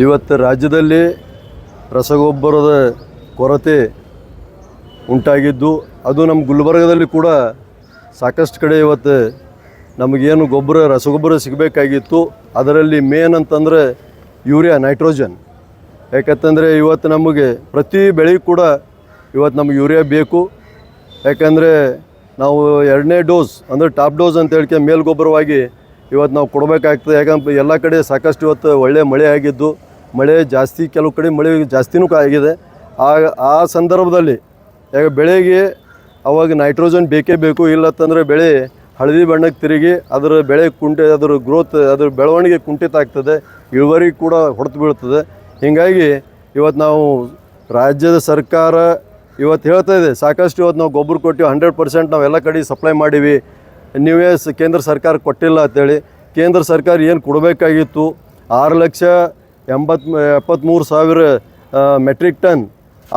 ಇವತ್ತು ರಾಜ್ಯದಲ್ಲಿ ರಸಗೊಬ್ಬರದ ಕೊರತೆ ಉಂಟಾಗಿದ್ದು, ಅದು ನಮ್ಮ ಗುಲ್ಬರ್ಗದಲ್ಲಿ ಕೂಡ ಸಾಕಷ್ಟು ಕಡೆ ಇವತ್ತು ನಮಗೇನು ಗೊಬ್ಬರ, ರಸಗೊಬ್ಬರ ಸಿಗಬೇಕಾಗಿತ್ತು. ಅದರಲ್ಲಿ ಮೇನ್ ಅಂತಂದರೆ ಯೂರಿಯಾ ನೈಟ್ರೋಜನ್ ಯಾಕಂತಂದರೆ ಇವತ್ತು ನಮಗೆ ಪ್ರತಿ ಬೆಳೆಗೂ ಕೂಡ ಇವತ್ತು ನಮಗೆ ಯೂರಿಯಾ ಬೇಕು. ಯಾಕಂದರೆ ನಾವು ಎರಡನೇ ಡೋಸ್, ಅಂದರೆ ಟಾಪ್ ಡೋಸ್ ಅಂತ ಹೇಳ್ಕೆ ಮೇಲ್ಗೊಬ್ಬರವಾಗಿ ಇವತ್ತು ನಾವು ಕೊಡಬೇಕಾಗ್ತದೆ. ಯಾಕಂದ್ರೆ ಎಲ್ಲ ಕಡೆ ಸಾಕಷ್ಟು ಇವತ್ತು ಒಳ್ಳೆಯ ಮಳೆ ಆಗಿದ್ದು. ಮಳೆ ಜಾಸ್ತಿ, ಕೆಲವು ಕಡೆ ಮಳೆ ಜಾಸ್ತಿನೂ ಆಗಿದೆ. ಆ ಆ ಸಂದರ್ಭದಲ್ಲಿ ಈಗ ಬೆಳೆಗೆ ಅವಾಗ ನೈಟ್ರೋಜನ್ ಬೇಕೇ ಬೇಕು, ಇಲ್ಲತ್ತಂದರೆ ಬೆಳೆ ಹಳದಿ ಬಣ್ಣಕ್ಕೆ ತಿರುಗಿ ಅದರ ಬೆಳೆ ಕುಂಠೆ ಅದರ ಗ್ರೋತ್ ಅದರ ಬೆಳವಣಿಗೆ ಕುಂಠಿತ ಆಗ್ತದೆ, ಇಳುವರಿ ಕೂಡ ಹೊಡೆತು ಬೀಳ್ತದೆ. ಹೀಗಾಗಿ ಇವತ್ತು ನಾವು ರಾಜ್ಯದ ಸರ್ಕಾರ ಇವತ್ತು ಹೇಳ್ತಾ ಇದೆ, ಸಾಕಷ್ಟು ಇವತ್ತು ನಾವು ಗೊಬ್ಬರ ಕೊಟ್ಟಿವಿ ಹಂಡ್ರೆಡ್ ಪರ್ಸೆಂಟ್ ನಾವು ಎಲ್ಲ ಕಡೆ ಸಪ್ಲೈ ಮಾಡೀವಿ. ನೀವೇ ಕೇಂದ್ರ ಸರ್ಕಾರ ಕೊಟ್ಟಿಲ್ಲ ಅಂತೇಳಿ. ಕೇಂದ್ರ ಸರ್ಕಾರ ಏನು ಕೊಡಬೇಕಾಗಿತ್ತು? ಆರು ಲಕ್ಷ ಎಂಬತ್ ಎಪ್ಪತ್ತ್ಮೂರು ಸಾವಿರ ಮೆಟ್ರಿಕ್ ಟನ್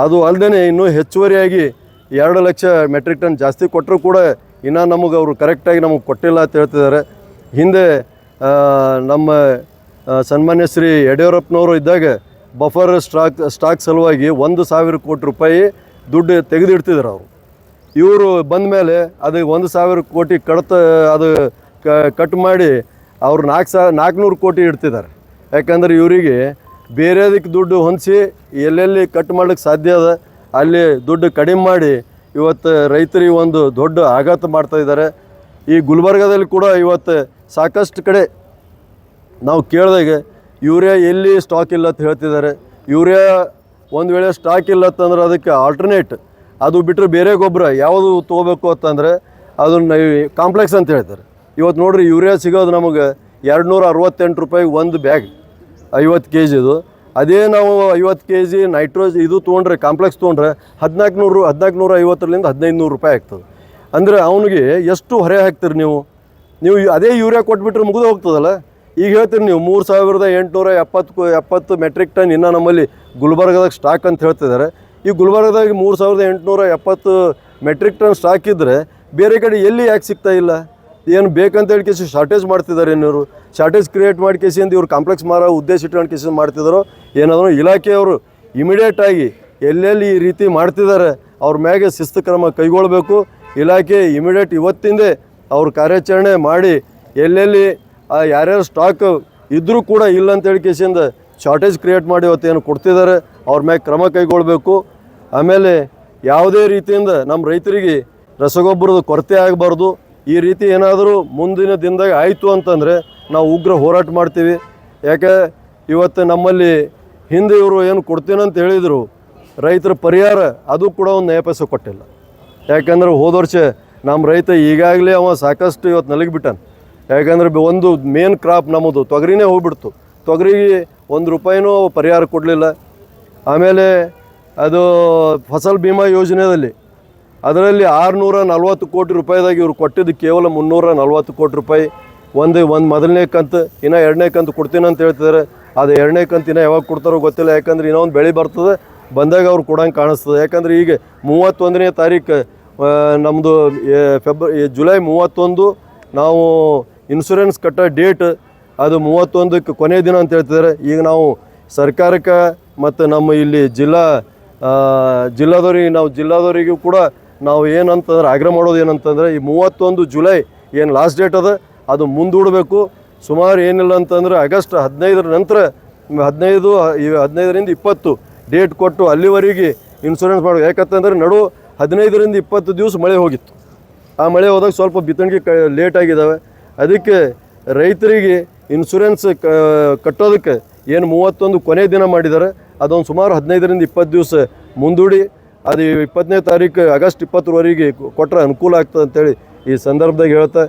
ಅದು ಅಲ್ಲದೆ ಇನ್ನೂ ಹೆಚ್ಚುವರಿಯಾಗಿ ಎರಡು ಲಕ್ಷ ಮೆಟ್ರಿಕ್ ಟನ್ ಜಾಸ್ತಿ ಕೊಟ್ಟರು ಕೂಡ ಇನ್ನೂ ನಮಗೆ ಅವರು ಕರೆಕ್ಟಾಗಿ ನಮಗೆ ಕೊಟ್ಟಿಲ್ಲ ಅಂತ ಹೇಳ್ತಿದ್ದಾರೆ. ಹಿಂದೆ ನಮ್ಮ ಸನ್ಮಾನ್ಯ ಶ್ರೀ ಯಡಿಯೂರಪ್ಪನವರು ಇದ್ದಾಗ ಬಫರ್ ಸ್ಟಾಕ್ ಸ್ಟಾಕ್ ಸಲುವಾಗಿ ಒಂದು ಸಾವಿರ ಕೋಟಿ ರೂಪಾಯಿ ದುಡ್ಡು ತೆಗೆದಿಡ್ತಿದ್ರು ಅವರು. ಇವರು ಬಂದ ಮೇಲೆ ಅದು ಒಂದು ಸಾವಿರ ಕೋಟಿ ಕಡತ, ಅದು ಕಟ್ ಮಾಡಿ ಅವ್ರು ನಾಲ್ಕು ಸಾವಿರ ನಾಲ್ಕುನೂರು ಕೋಟಿ ಇಡ್ತಿದ್ದಾರೆ. ಯಾಕಂದ್ರೆ ಇವರಿಗೆ ಬೇರೆದಕ್ಕೆ ದುಡ್ಡು ಹೊಂದಿಸಿ ಎಲ್ಲೆಲ್ಲಿ ಕಟ್ ಮಾಡ್ಲಿಕ್ಕೆ ಸಾಧ್ಯ ಅದ, ಅಲ್ಲಿ ದುಡ್ಡು ಕಡಿಮೆ ಮಾಡಿ ಇವತ್ತು ರೈತರಿಗೆ ಒಂದು ದೊಡ್ಡ ಆಘಾತ ಮಾಡ್ತಾ ಇದ್ದಾರೆ. ಈ ಗುಲ್ಬರ್ಗದಲ್ಲಿ ಕೂಡ ಇವತ್ತು ಸಾಕಷ್ಟು ಕಡೆ ನಾವು ಕೇಳಿದಾಗ ಯೂರಿಯಾ ಎಲ್ಲಿ ಸ್ಟಾಕ್ ಇಲ್ಲ ಅಂತ ಹೇಳ್ತಿದ್ದಾರೆ. ಯೂರಿಯಾ ಒಂದು ವೇಳೆ ಸ್ಟಾಕ್ ಇಲ್ಲ ಅಂತಂದ್ರೆ ಅದಕ್ಕೆ ಆಲ್ಟರ್ನೇಟ್ ಅದು ಬಿಟ್ಟರೆ ಬೇರೆ ಗೊಬ್ಬರ ಯಾವುದು ತೊಗೋಬೇಕು ಅಂತಂದರೆ ಅದನ್ನು ಕಾಂಪ್ಲೆಕ್ಸ್ ಅಂತ ಹೇಳ್ತಾರೆ. ಇವತ್ತು ನೋಡ್ರಿ ಯೂರಿಯಾ ಸಿಗೋದು ನಮಗೆ ಎರಡು ನೂರ ಅರವತ್ತೆಂಟು ರೂಪಾಯಿ ಒಂದು ಬ್ಯಾಗ್, ಐವತ್ತು ಕೆ ಜಿದು ಅದೇ ನಾವು ಐವತ್ತು ಕೆ ಜಿ ನೈಟ್ರೋಜ್ ಇದು ತೊಗೊಂಡ್ರೆ ಕಾಂಪ್ಲೆಕ್ಸ್ ತೊಗೊಂಡ್ರೆ ಹದಿನಾಲ್ಕು ನೂರು ಹದಿನಾಲ್ಕು ನೂರ ಐವತ್ತರಿಂದ ಹದಿನೈದು ನೂರು ರೂಪಾಯಿ ಆಗ್ತದೆ. ಅಂದರೆ ಅವನಿಗೆ ಎಷ್ಟು ಹೊರೆ ಹಾಕ್ತೀರಿ ನೀವು? ನೀವು ಅದೇ ಯೂರಿಯಾ ಕೊಟ್ಬಿಟ್ರೆ ಮುಗಿದು ಹೋಗ್ತದಲ್ಲ? ಈಗ ಹೇಳ್ತೀರಿ ನೀವು ಮೂರು ಸಾವಿರದ ಎಂಟುನೂರ ಎಪ್ಪತ್ತು ಎಪ್ಪತ್ತು ಮೆಟ್ರಿಕ್ ಟನ್ ಇನ್ನೂ ನಮ್ಮಲ್ಲಿ ಗುಲ್ಬರ್ಗದಾಗ ಸ್ಟಾಕ್ ಅಂತ ಹೇಳ್ತಿದ್ದಾರೆ. ಈ ಗುಲ್ಬರ್ಗದಾಗ ಮೂರು ಸಾವಿರದ ಎಂಟುನೂರ ಎಪ್ಪತ್ತು ಮೆಟ್ರಿಕ್ ಟನ್ ಸ್ಟಾಕ್ ಇದ್ದರೆ ಬೇರೆ ಕಡೆ ಎಲ್ಲಿ ಯಾಕೆ ಸಿಗ್ತಾ ಇಲ್ಲ? ಏನು ಬೇಕಂತ ಹೇಳಿ ಕೇಸಿ ಶಾರ್ಟೇಜ್ ಮಾಡ್ತಿದ್ದಾರೆ ಏನಿವರು ಶಾರ್ಟೇಜ್ ಕ್ರಿಯೇಟ್ ಮಾಡಿ ಕೇಸಿಂದ ಇವ್ರು ಕಾಂಪ್ಲೆಕ್ಸ್ ಮಾರೋ ಉದ್ದೇಶ ಇಟ್ಕೊಂಡು ಕೇಸಿ ಮಾಡ್ತಿದ್ದಾರೋ, ಏನಾದರೂ ಇಲಾಖೆಯವರು ಇಮಿಡಿಯೇಟಾಗಿ ಎಲ್ಲೆಲ್ಲಿ ಈ ರೀತಿ ಮಾಡ್ತಿದ್ದಾರೆ, ಅವ್ರ ಮ್ಯಾಗೆ ಶಿಸ್ತು ಕ್ರಮ ಕೈಗೊಳ್ಳಬೇಕು ಇಲಾಖೆ ಇಮಿಡಿಯೇಟ್ ಇವತ್ತಿಂದೇ ಅವ್ರ ಕಾರ್ಯಾಚರಣೆ ಮಾಡಿ, ಎಲ್ಲೆಲ್ಲಿ ಯಾರ್ಯಾರು ಸ್ಟಾಕ್ ಇದ್ದರೂ ಕೂಡ ಇಲ್ಲ ಅಂತ ಹೇಳಿ ಕೇಸಿಂದ ಶಾರ್ಟೇಜ್ ಕ್ರಿಯೇಟ್ ಮಾಡಿ ಇವತ್ತೇನು ಕೊಡ್ತಿದ್ದಾರೆ, ಅವ್ರ ಮ್ಯಾಗೆ ಕ್ರಮ ಕೈಗೊಳ್ಳಬೇಕು ಆಮೇಲೆ ಯಾವುದೇ ರೀತಿಯಿಂದ ನಮ್ಮ ರೈತರಿಗೆ ರಸಗೊಬ್ಬರದ ಕೊರತೆ ಆಗಬಾರ್ದು. ಈ ರೀತಿ ಏನಾದರೂ ಮುಂದಿನ ದಿನದಾಗ ಆಯಿತು ಅಂತಂದರೆ ನಾವು ಉಗ್ರ ಹೋರಾಟ ಮಾಡ್ತೀವಿ. ಯಾಕೆ? ಇವತ್ತು ನಮ್ಮಲ್ಲಿ ಹಿಂದೆ ಇವರು ಏನು ಕೊಡ್ತೀನಂತ ಹೇಳಿದರು, ರೈತರ ಪರಿಹಾರ ಅದು ಕೂಡ ಒಂದು ನಯ ಪೈಸೆ ಕೊಟ್ಟಿಲ್ಲ. ಯಾಕಂದ್ರೆ ಹೋದ ವರ್ಷ ನಮ್ಮ ರೈತ ಈಗಾಗಲೇ ಅವ ಸಾಕಷ್ಟು ಇವತ್ತು ನಲಗಿಬಿಟ್ಟನು. ಯಾಕಂದ್ರೆ ಒಂದು ಮೇನ್ ಕ್ರಾಪ್ ನಮ್ಮದು, ತೊಗರಿನೇ ಹೋಗ್ಬಿಡ್ತು. ತೊಗರಿಗೆ ಒಂದು ರೂಪಾಯಿನೂ ಪರಿಹಾರ ಕೊಡಲಿಲ್ಲ. ಆಮೇಲೆ ಅದು ಫಸಲ್ ಭೀಮಾ ಯೋಜನೆಯಲ್ಲಿ ಅದರಲ್ಲಿ ಆರುನೂರ ನಲ್ವತ್ತು ಕೋಟಿ ರೂಪಾಯಿದಾಗ ಇವ್ರು ಕೊಟ್ಟಿದ್ದು ಕೇವಲ ಮುನ್ನೂರ ನಲ್ವತ್ತು ಕೋಟಿ ರೂಪಾಯಿ. ಒಂದು ಒಂದು ಮೊದಲನೇ ಕಂತು, ಇನ್ನು ಎರಡನೇ ಕಂತು ಕೊಡ್ತೀನಿ ಅಂತ ಹೇಳ್ತಿದ್ದಾರೆ ಅದು ಎರಡನೇ ಕಂತು ಇನ್ನೂ ಯಾವಾಗ ಕೊಡ್ತಾರೋ ಗೊತ್ತಿಲ್ಲ. ಯಾಕಂದ್ರೆ ಇನ್ನೊಂದು ಬೆಳೆ ಬರ್ತದೆ. ಬಂದಾಗ ಅವ್ರು ಕೊಡಂಗೆ ಕಾಣಿಸ್ತದೆ. ಯಾಕಂದ್ರೆ ಈಗ ಮೂವತ್ತೊಂದನೇ ತಾರೀಕು ನಮ್ಮದು ಫೆಬ್ರ ಜುಲೈ ಮೂವತ್ತೊಂದು ನಾವು ಇನ್ಶೂರೆನ್ಸ್ ಕಟ್ಟೋ ಡೇಟ್ ಅದು ಮೂವತ್ತೊಂದಕ್ಕೆ ಕೊನೆಯ ದಿನ ಅಂತ ಹೇಳ್ತಿದ್ದಾರೆ ಈಗ ನಾವು ಸರ್ಕಾರಕ್ಕೆ ಮತ್ತು ನಮ್ಮ ಇಲ್ಲಿ ಜಿಲ್ಲಾ ಜಿಲ್ಲಾದವ್ರಿಗೆ, ನಾವು ಜಿಲ್ಲಾದವರಿಗೂ ಕೂಡ ನಾವು ಏನಂತಂದ್ರೆ ಆಗ್ರಹ ಮಾಡೋದು ಏನಂತಂದರೆ ಈ ಮೂವತ್ತೊಂದು ಜುಲೈ ಏನು ಲಾಸ್ಟ್ ಡೇಟ್ ಅದ, ಅದು ಮುಂದೂಡಬೇಕು. ಸುಮಾರು ಏನಿಲ್ಲ ಅಂತಂದ್ರೆ ಆಗಸ್ಟ್ ಹದಿನೈದರ ನಂತರ, ಹದಿನೈದು ಹದಿನೈದರಿಂದ ಇಪ್ಪತ್ತು ಡೇಟ್ ಕೊಟ್ಟು ಅಲ್ಲಿವರೆಗೆ ಇನ್ಸೂರೆನ್ಸ್ ಮಾಡಬೇಕು ಯಾಕಂತಂದರೆ ನಡು ಹದಿನೈದರಿಂದ ಇಪ್ಪತ್ತು ದಿವಸ ಮಳೆ ಹೋಗಿತ್ತು. ಆ ಮಳೆ ಹೋದಾಗ ಸ್ವಲ್ಪ ಬಿತ್ತಣಿಗೆ ಕ ಲೇಟ್ ಆಗಿದ್ದಾವೆ ಅದಕ್ಕೆ ರೈತರಿಗೆ ಇನ್ಸೂರೆನ್ಸ್ ಕಟ್ಟೋದಕ್ಕೆ ಏನು ಮೂವತ್ತೊಂದು ಕೊನೆ ದಿನ ಮಾಡಿದ್ದಾರೆ. ಅದೊಂದು ಸುಮಾರು ಹದಿನೈದರಿಂದ ಇಪ್ಪತ್ತು ದಿವಸ ಮುಂದೂಡಿ. ಅದು ಇಪ್ಪತ್ತನೇ ತಾರೀಕು, ಆಗಸ್ಟ್ ಇಪ್ಪತ್ತರವರೆಗೆ ಕೊಟ್ಟರೆ ಅನುಕೂಲ ಆಗ್ತದೆ ಅಂತೇಳಿ ಈ ಸಂದರ್ಭದಾಗ ಹೇಳ್ತಾ,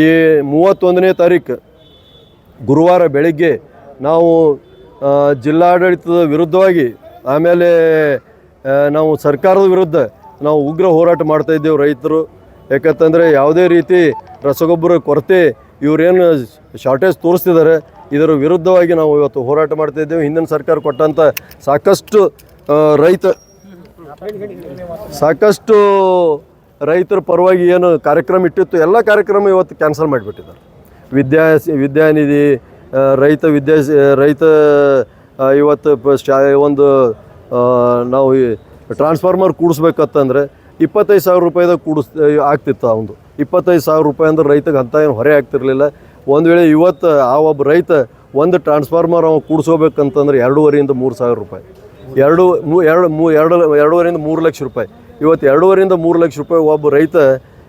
ಈ ಮೂವತ್ತೊಂದನೇ ತಾರೀಕು, ಗುರುವಾರ ಬೆಳಿಗ್ಗೆ ನಾವು ಜಿಲ್ಲಾಡಳಿತದ ವಿರುದ್ಧವಾಗಿ ಆಮೇಲೆ ನಾವು ಸರ್ಕಾರದ ವಿರುದ್ಧ ನಾವು ಉಗ್ರ ಹೋರಾಟ ಮಾಡ್ತಾ ಇದ್ದೇವೆ ರೈತರು. ಯಾಕಂತಂದರೆ ಯಾವುದೇ ರೀತಿ ರಸಗೊಬ್ಬರ ಕೊರತೆ, ಇವರೇನು ಶಾರ್ಟೇಜ್ ತೋರಿಸ್ತಿದ್ದಾರೆ, ಇದರ ವಿರುದ್ಧವಾಗಿ ನಾವು ಇವತ್ತು ಹೋರಾಟ ಮಾಡ್ತಾಯಿದ್ದೇವೆ ಹಿಂದಿನ ಸರ್ಕಾರ ಕೊಟ್ಟಂಥ ಸಾಕಷ್ಟು ರೈತ ಸಾಕಷ್ಟು ರೈತರ ಪರವಾಗಿ ಏನು ಕಾರ್ಯಕ್ರಮ ಇಟ್ಟಿತ್ತು, ಎಲ್ಲ ಕಾರ್ಯಕ್ರಮ ಇವತ್ತು ಕ್ಯಾನ್ಸಲ್ ಮಾಡಿಬಿಟ್ಟಿದ್ದಾರೆ. ವಿದ್ಯಾ ವಿದ್ಯಾನಿಧಿ ರೈತ ವಿದ್ಯಾ ರೈತ ಇವತ್ತು ಒಂದು ನಾವು ಟ್ರಾನ್ಸ್ಫಾರ್ಮರ್ ಕೂಡಿಸ್ಬೇಕಂತಂದರೆ ಇಪ್ಪತ್ತೈದು ಸಾವಿರ ರೂಪಾಯಿದಾಗ ಕೂಡಿಸ್ ಆಗ್ತಿತ್ತು ಅವನು ಇಪ್ಪತ್ತೈದು ಸಾವಿರ ರೂಪಾಯಿ ಅಂದ್ರೆ ರೈತಗೆ ಅಂತ ಏನು ಹೊರೆ ಆಗ್ತಿರ್ಲಿಲ್ಲ. ಒಂದು ವೇಳೆ ಇವತ್ತು ಆ ಒಬ್ಬ ರೈತ ಒಂದು ಟ್ರಾನ್ಸ್ಫಾರ್ಮರ್ ಅವ ಕೂಡಿಸ್ಕೋಬೇಕಂತಂದ್ರೆ ಎರಡೂವರೆಯಿಂದ ಮೂರು ಸಾವಿರ ರೂಪಾಯಿ. ಎರಡು ಮೂ ಎರಡು ಮೂ ಎರಡು ಎರಡೂವರೆಯಿಂದ ಮೂರು ಲಕ್ಷ ರೂಪಾಯಿ. ಇವತ್ತು ಎರಡೂವರೆಯಿಂದ ಮೂರು ಲಕ್ಷ ರೂಪಾಯಿ ಒಬ್ಬ ರೈತ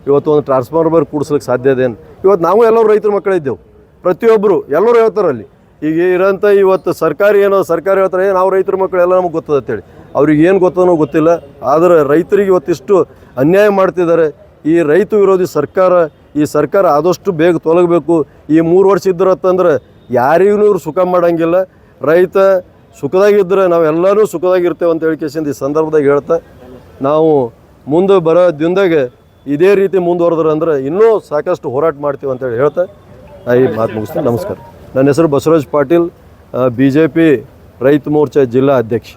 ಇವತ್ತು ಒಂದು ಟ್ರಾನ್ಸ್ಫಾರ್ಮರ್ ಕೂಡಿಸ್ಲಿಕ್ಕೆ ಸಾಧ್ಯ ಅದೇನು? ಇವತ್ತು ನಾವು ಎಲ್ಲರೂ ರೈತರ ಮಕ್ಕಳಿದ್ದೆವು. ಪ್ರತಿಯೊಬ್ಬರು ಎಲ್ಲರೂ ಹೇಳ್ತಾರೆ ಅಲ್ಲಿ. ಈಗ ಇರೋಂಥ ಇವತ್ತು ಸರ್ಕಾರಿ ಏನೋ ಸರ್ಕಾರಿ ಹೇಳ್ತಾರೆ ಏನು ನಾವು ರೈತರ ಮಕ್ಕಳೆಲ್ಲ ನಮಗೆ ಗೊತ್ತದ ಅಂತೇಳಿ. ಅವ್ರಿಗೆ ಏನು ಗೊತ್ತದನೋ ಗೊತ್ತಿಲ್ಲ. ಆದರೆ ರೈತರಿಗೆ ಇವತ್ತಿಷ್ಟು ಅನ್ಯಾಯ ಮಾಡ್ತಿದ್ದಾರೆ. ಈ ರೈತ ವಿರೋಧಿ ಸರ್ಕಾರ, ಈ ಸರ್ಕಾರ ಆದಷ್ಟು ಬೇಗ ತೊಲಗಬೇಕು. ಈ ಮೂರು ವರ್ಷ ಇದ್ರತ್ತಂದ್ರೆ ಯಾರಿಗೂ ಇವ್ರು ಸುಖ ಮಾಡೋಂಗಿಲ್ಲ. ರೈತ ಸುಖದಾಗಿದ್ದರೆ ನಾವೆಲ್ಲರೂ ಸುಖದಾಗಿರ್ತೇವೆ ಅಂತ ಹೇಳ್ಕೇಸಿಂದ ಈ ಸಂದರ್ಭದಾಗ ಹೇಳ್ತಾ, ನಾವು ಮುಂದೆ ಬರೋ ದಿನದಾಗೆ ಇದೇ ರೀತಿ ಮುಂದುವರೆದ್ರೆ ಅಂದ್ರೆ ಇನ್ನೂ ಸಾಕಷ್ಟು ಹೋರಾಟ ಮಾಡ್ತೀವಿ ಅಂತೇಳಿ ಹೇಳ್ತಾ ಈ ಮಾತು ಮುಗಿಸ್ತೀನಿ. ನಮಸ್ಕಾರ. ನನ್ನ ಹೆಸರು Basavaraj Patil B J P ರೈತ ಮೋರ್ಚಾ ಜಿಲ್ಲಾ ಅಧ್ಯಕ್ಷ.